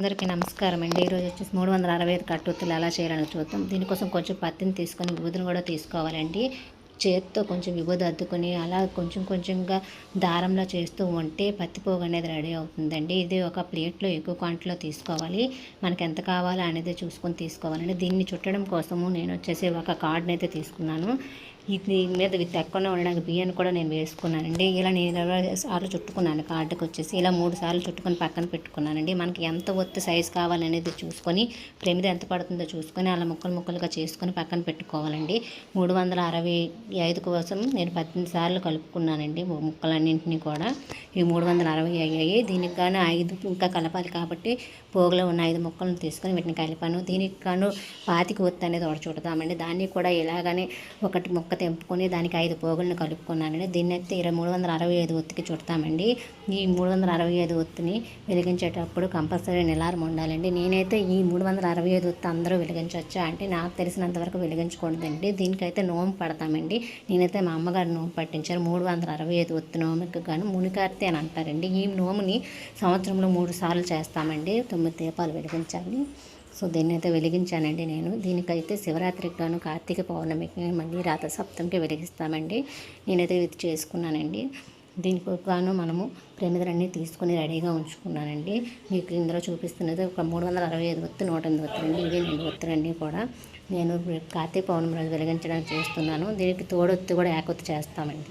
అందరికీ నమస్కారం అండి. ఈరోజు వచ్చేసి మూడు వందల అరవై ఐదు కట్టుతులు ఎలా చేయాలని చూద్దాం. దీనికోసం కొంచెం పత్తిని తీసుకొని విభూతిని కూడా తీసుకోవాలండి. చేతితో కొంచెం విభూది అద్దుకొని అలా కొంచెం కొంచెంగా దారంలో చేస్తూ ఉంటే పత్తిపోగు అనేది రెడీ అవుతుందండి. ఇది ఒక ప్లేట్లో ఎక్కువ క్వాంటిటీలో తీసుకోవాలి. మనకి ఎంత కావాలో అనేది చూసుకొని తీసుకోవాలండి. దీన్ని చుట్టడం కోసము నేను వచ్చేసి ఒక కార్డ్ని అయితే తీసుకున్నాను. ఇది మీద ఇది తెక్కకుండా ఉండడానికి బియ్యాన్ని కూడా నేను వేసుకున్నానండి. ఇలా నేను ఇరవై సార్లు చుట్టుకున్నాను కార్డుకి వచ్చేసి. ఇలా మూడు సార్లు చుట్టుకొని పక్కన పెట్టుకున్నానండి. మనకి ఎంత ఒత్తి సైజు కావాలనేది చూసుకొని ప్రమిద ఎంత పడుతుందో చూసుకొని అలా ముక్కలు ముక్కలుగా చేసుకొని పక్కన పెట్టుకోవాలండి. మూడు వందల అరవై ఈ ఐదు కోసం నేను పద్దెనిమిది సార్లు కలుపుకున్నానండి ముక్కలన్నింటినీ కూడా. ఈ మూడు వందల అరవై అయ్యాయి. దీనికి గాను ఐదు ఇంకా కలపాలి కాబట్టి పోగులో ఉన్న ఐదు ముక్కలను తీసుకొని వీటిని కలిపాను. దీనికి గాను పాతికి ఒత్తి అనేది ఒకటి చూడతామండి దాన్ని కూడా ఇలాగనే ఒకటి ముక్క తెంపుకొని దానికి ఐదు పోగులను కలుపుకున్నానండి. దీన్ని అయితే ఇరవై మూడు వందల అరవై ఐదు ఒత్తికి చుడతామండి. ఈ మూడు వందల అరవై ఐదు ఒత్తిని వెలిగించేటప్పుడు కంపల్సరీ నిలారం ఉండాలండి. నేనైతే ఈ మూడు వందల అరవై ఐదు ఒత్తి అందరూ వెలిగించవచ్చా అంటే నాకు తెలిసినంతవరకు వెలిగించకూడదండి. దీనికైతే నోము పడతామండి. నేనైతే మా అమ్మగారు నోము పట్టించారు. మూడు వందల అరవై ఐదు ఒత్తి నోముకి గాను మునికార్తె అని అంటారండి. ఈ నోముని సంవత్సరంలో మూడు సార్లు చేస్తామండి. తొమ్మిది దీపాలు వెలిగించాలి. సో దీన్ని అయితే వెలిగించానండి నేను. దీనికైతే శివరాత్రికి గాను కార్తీక పౌర్ణమికి మళ్ళీ రాత సప్తంకి వెలిగిస్తామండి. నేనైతే ఇది చేసుకున్నానండి. దీనికి గాను మనము ప్రమిదలన్నీ తీసుకుని రెడీగా ఉంచుకున్నానండి. మీకు ఇందులో చూపిస్తున్నది ఒక మూడు వందల అరవై ఐదు ఒత్తు నూట ఎనిమిది ఒత్తులండి ఇవి రెండు ఒత్తులన్నీ కూడా నేను కార్తీక పౌర్ణమి రోజు వెలిగించడానికి చేస్తున్నాను. దీనికి తోడొత్తి కూడా ఏకొత్తి చేస్తామండి.